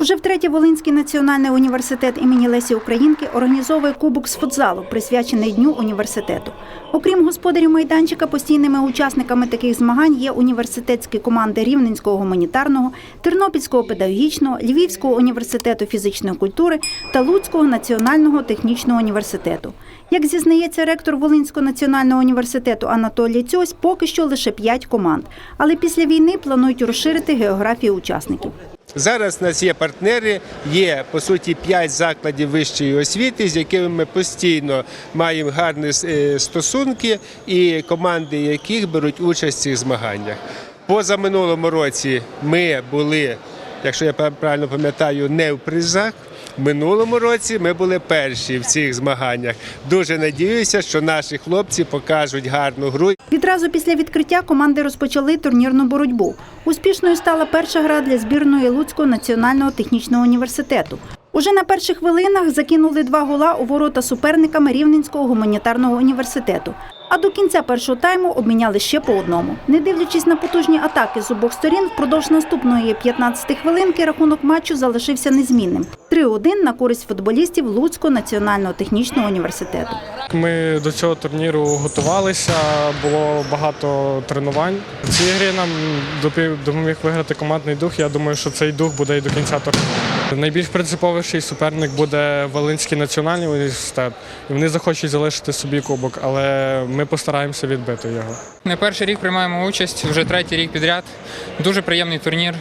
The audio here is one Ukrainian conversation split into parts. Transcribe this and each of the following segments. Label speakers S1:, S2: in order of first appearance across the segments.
S1: Уже втретє Волинський національний університет імені Лесі Українки організовує кубок з футзалу, присвячений дню університету. Окрім господарів майданчика, постійними учасниками таких змагань є університетські команди Рівненського гуманітарного, Тернопільського педагогічного, Львівського університету фізичної культури та Луцького національного технічного університету. Як зізнається ректор Волинського національного університету Анатолій Цьось, поки що лише п'ять команд, але після війни планують розширити географію учасників.
S2: Зараз у нас є партнери, є по суті п'ять закладів вищої освіти, з якими ми постійно маємо гарні е, стосунки, і команди яких беруть участь в цих змаганнях. Позаминулому році ми були, якщо я правильно пам'ятаю, не в призах. Минулому році ми були перші в цих змаганнях. Дуже надіюся, що наші хлопці покажуть гарну гру
S1: Відразу після відкриття команди розпочали турнірну боротьбу. Успішною стала перша гра для збірної Луцького національного технічного університету. Уже на перших хвилинах закинули два гола у ворота суперниками Рівненського гуманітарного університету. А до кінця першого тайму обміняли ще по одному. Не дивлячись на потужні атаки з обох сторін, впродовж наступної 15 хвилинки рахунок матчу залишився незмінним. 3-1 на користь футболістів Луцького національного технічного університету.
S3: Ми до цього турніру готувалися, було багато тренувань. В цій грі нам допоміг виграти командний дух. Я думаю, що цей дух буде і до кінця турніру. Найбільш принциповіший суперник буде Волинський національний університет. І вони захочуть залишити собі кубок, але ми постараємося відбити його.
S4: Не перший рік приймаємо участь, вже третій рік підряд. Дуже приємний турнір.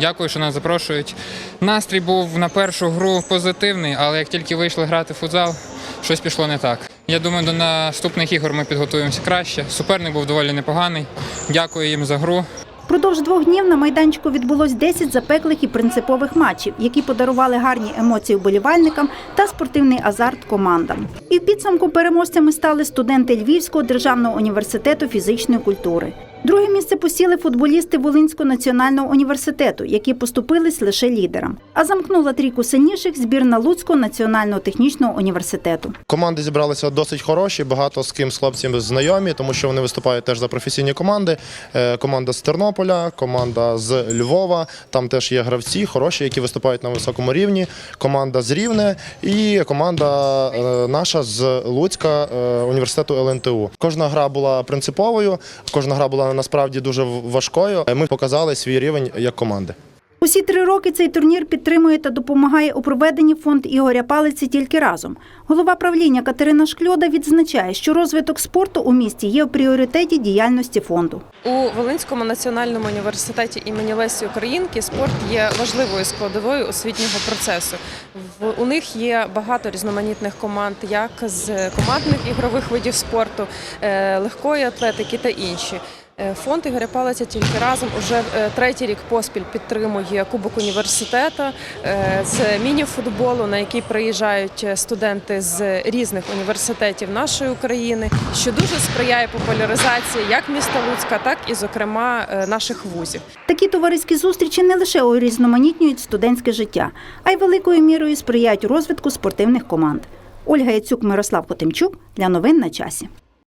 S4: Дякую, що нас запрошують. Настрій був на першу гру позитивний, але як тільки вийшли грати в футзал, щось пішло не так. Я думаю, до наступних ігор ми підготуємося краще. Суперник був доволі непоганий. Дякую їм за гру.
S1: Впродовж двох днів на майданчику відбулось 10 запеклих і принципових матчів, які подарували гарні емоції вболівальникам та спортивний азарт командам. І в підсумку переможцями стали студенти Львівського державного університету фізичної культури. Друге місце посіли футболісти Волинського національного університету, які поступились лише лідерам. А замкнула трійку сильніших збірна Луцького національного технічного університету.
S5: Команди зібралися досить хороші, багато з ким з хлопцями знайомі, тому що вони виступають теж за професійні команди. Е, Команда з Тернополя, команда з Львова. Там теж є гравці хороші, які виступають на високому рівні. Команда з Рівне і команда е, наша з Луцька е, університету ЛНТУ. Кожна гра була принциповою, кожна гра була насправді дуже важкою. Ми показали свій рівень як команди.
S1: Усі три роки цей турнір підтримує та допомагає у проведенні фонд Ігоря Палиці тільки разом. Голова правління Катерина Шкльода відзначає, що розвиток спорту у місті є в пріоритеті діяльності фонду.
S6: У Волинському національному університеті імені Лесі Українки спорт є важливою складовою освітнього процесу. В- У них є багато різноманітних команд, як з командних ігрових видів спорту, е, легкої атлетики та інші. Е, Фонд Ігоря Палиця тільки разом уже е, третій рік поспіль підтримує Кубок університету е, з міні-футболу, на який приїжджають студенти з різних університетів нашої України, що дуже сприяє популяризації як міста Луцька, так і, зокрема, наших вузів.
S1: Такі товариські зустрічі не лише урізноманітнюють студентське життя, а й великою мірою сприяють розвитку спортивних команд. Ольга Яцюк, Мирослав Хотимчук для новин на часі.